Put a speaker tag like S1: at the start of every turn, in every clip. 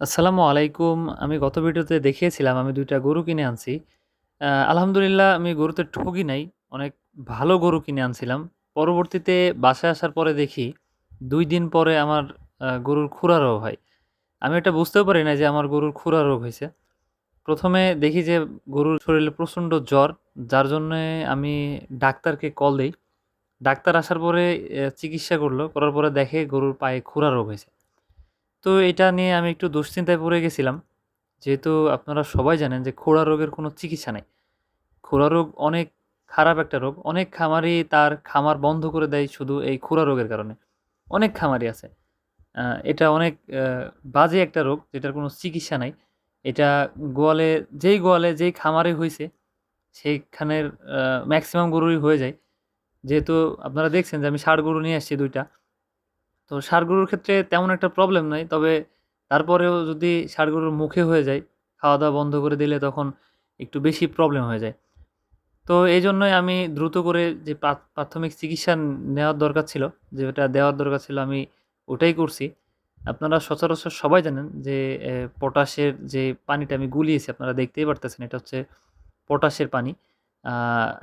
S1: আসসালামু আলাইকুম। আমি গত ভিডিওতে দেখিয়েছিলাম আমি দুইটা গরু কিনে আনছি। আলহামদুলিল্লাহ আমি গরুতে ঠকি নাই। অনেক ভালো গরু কিনে আনছিলাম। পরবর্তীতে বাসায় আসার পরে দেখি দুই দিন পরে আমার গরুর খুরা রোগ হয়। আমি এটা বুঝতেও পারি না যে আমার গরুর খুরা রোগ হয়েছে প্রথমে দেখি যে গরুর শরীরে প্রচণ্ড জ্বর, যার জন্যে আমি ডাক্তারকে কল দিই ডাক্তার আসার পরে চিকিৎসা করল করার পরে দেখে গরুর পায়ে খুরা রোগ হইছে। তো এটা নিয়ে আমি একটু দুশ্চিন্তায় পড়ে গেছিলাম। যেহেতু আপনারা সবাই জানেন যে খোড়া রোগের কোনো চিকিৎসা নাই। খোড়া রোগ অনেক খারাপ একটা রোগ। অনেক খামারি তার খামার বন্ধ করে দেয় শুধু এই খুরা রোগের কারণে। অনেক খামারি আছে। এটা অনেক বাজে একটা রোগ যেটার কোনো চিকিৎসা নাই। এটা গোয়ালে, যেই গোয়ালে, যেই খামারে হয়েছে সেইখানের ম্যাক্সিমাম গরুরই হয়ে যায়। যেহেতু আপনারা দেখছেন যে আমি ষাঁড় গরু নিয়ে আসছি ২ টা। তো ষাঁড় গরুর ক্ষেত্রে তেমন একটা প্রবলেম নাই। তবে তারপরেও যদি ষাঁড় গরুর মুখে হয়ে যায়, খাওয়া-দাওয়া বন্ধ করে দিলে তখন একটু বেশি প্রবলেম হয়ে যায়। তো এই জন্যই আমি দ্রুত করে যে প্রাথমিক চিকিৎসা নেওয়ার দরকার ছিল, যেটা দেওয়ার দরকার ছিল আমি ওটাই করছি। আপনারা সচরাচর সবাই জানেন যে পটাশের যে পানিটা আমি গুলিয়েছি আপনারা দেখতেই পারতেছেন এটা হচ্ছে পটাশের পানি।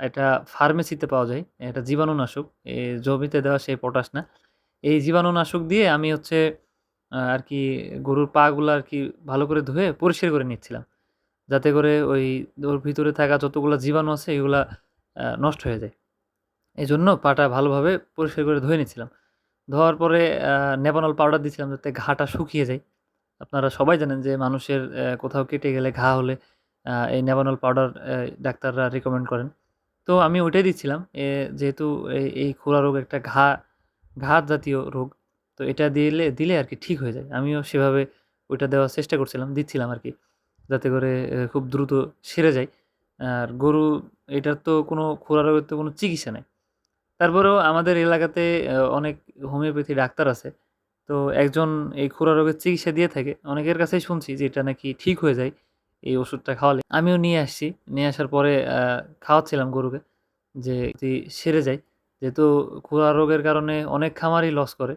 S1: এটা ফার্মেসিতে পাওয়া যায়। এটা জীবাণুনাশক। জমিতে দেওয়া সেই পটাশ না। এই জীবাণুনাশক দিয়ে আমি হচ্ছে আর কি গরুর পাগুলো আর কি ভালো করে ধুয়ে পরিষ্কার করে নিচ্ছিলাম। যাতে করে ওই ওর ভিতরে থাকা যতগুলা জীবাণু আছে, এগুলা নষ্ট হয়ে যায়। এই জন্য পাটা ভালোভাবে পরিষ্কার করে ধুয়ে নিচ্ছিলাম। ধোয়ার পরে, আ নেভানল পাউডার দিছিলাম যাতে ঘাটা শুকিয়ে যায়। আপনারা সবাই জানেন যে মানুষের কোথাও কেটে গেলে ঘা হলে এই নেভানল পাউডার ডাক্তাররা রিকমেন্ড করেন। তো আমি ওইটাই দিচ্ছিলাম। যেহেতু এই খুরা রোগ একটা ঘা ঘা জাতীয় রোগ। তো এটা দিলে দিলে আর কি ঠিক হয়ে যায়। আমিও সেভাবে ওইটা দেওয়ার চেষ্টা করছিলাম, দিচ্ছিলাম আর কি যাতে করে খুব দ্রুত সেরে যায়। আর গরু এটার তো কোনো খুরা রোগের তো কোনো চিকিৎসা নেই তারপরেও আমাদের এলাকাতে অনেক হোমিওপ্যাথি ডাক্তার আছে। তো একজন এই খুরা রোগের চিকিৎসা দিয়ে থাকে। অনেকের কাছেই শুনছি যে এটা নাকি ঠিক হয়ে যায় এই ওষুধটা খাওয়ালে। আমিও নিয়ে আসছি। নিয়ে আসার পরে খাওয়াচ্ছিলাম গরুকে যে সেরে যায়। যেহেতু খুরা রোগের কারণে অনেক খামারই লস করে।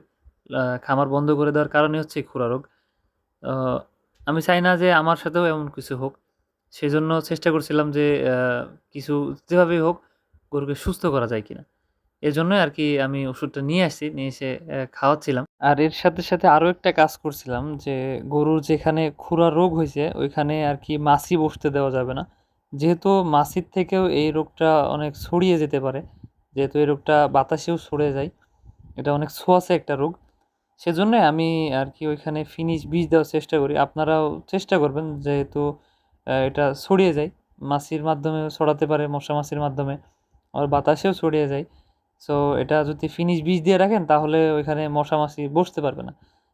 S1: খামার বন্ধ করে দেওয়ার কারণে হচ্ছে খুরা রোগ। আমি চাই না যে আমার সাথেও এমন কিছু হোক। সেজন্য চেষ্টা করছিলাম যে কিছু যেভাবেই হোক গরুকে সুস্থ করা যায় কিনা। এজন্যই আরকি আমি ওষুধটা নিয়ে আসছি। নিয়ে এসে খাওয়াচ্ছিলাম। আর এর সাথে, সাথে আরও একটা কাজ করছিলাম যে গরুর যেখানে খুরা রোগ হয়েছে ওইখানে আর কি মাছি বসতে দেওয়া যাবে না। যেহেতু মাছির থেকেও এই রোগটা অনেক ছড়িয়ে যেতে পারে। যেহেতু এই রোগটা বাতাসেও ছড়িয়ে যায়। এটা অনেক ছোঁয়াচে একটা রোগ। সেজন্যই আমি আর কি ওইখানে ফিনিশ বিষ দেওয়ার চেষ্টা করি। আপনারাও চেষ্টা করবেন যেহেতু এটা ছড়িয়ে যায়। মাছির মাধ্যমেও ছড়াতে পারে, মশা-মাছির মাধ্যমে। আবার বাতাসেও ছড়িয়ে যায়। সো এটা যদি ফিনিশ বিষ দিয়ে রাখেন তাহলে ওইখানে মশা-মাছি বসতে পারবে না।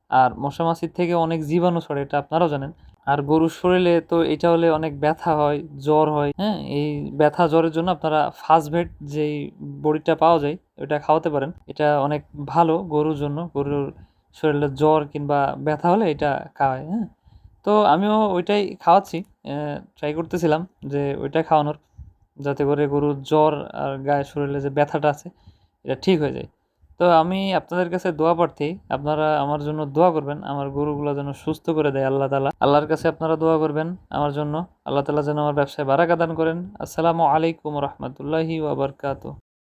S1: আর মশা-মাছির থেকে অনেক জীবাণু ছড়ে এটা আপনারাও জানেন। আর গরুর শরীরে তো এটা হলে অনেক ব্যথা হয়, জ্বর হয়, হ্যাঁ? এই ব্যথা জ্বরের জন্য আপনারা ফাস্টভেট যেই বড়িটা পাওয়া যায় ওইটা খাওয়াতে পারেন। এটা অনেক ভালো গরুর জন্য। গরুর শরীরে জ্বর কিংবা ব্যথা হলে এটা খাওয়ায়, হ্যাঁ? তো আমিও ওইটাই খাওয়াচ্ছি। ট্রাই করতেছিলাম যে ওইটা খাওয়ানোর। যাতে করে গরুর জ্বর আর গায়ে শরীরে যে ব্যথাটা আছে এটা ঠিক হয়ে যায়। তো আমি আপনাদের কাছে দোয়া প্রার্থী। আপনারা আমার জন্য দোয়া করবেন। আমার গরুগুলো যেন সুস্থ করে দেয় আল্লাহ তালা আল্লাহর কাছে আপনারা দোয়া করবেন আমার জন্য। আল্লাহ তালা যেন আমার ব্যবসায় বারাকা দান করেন। আসসালামু আলাইকুম রহমতুল্লাহি ওবরকাত।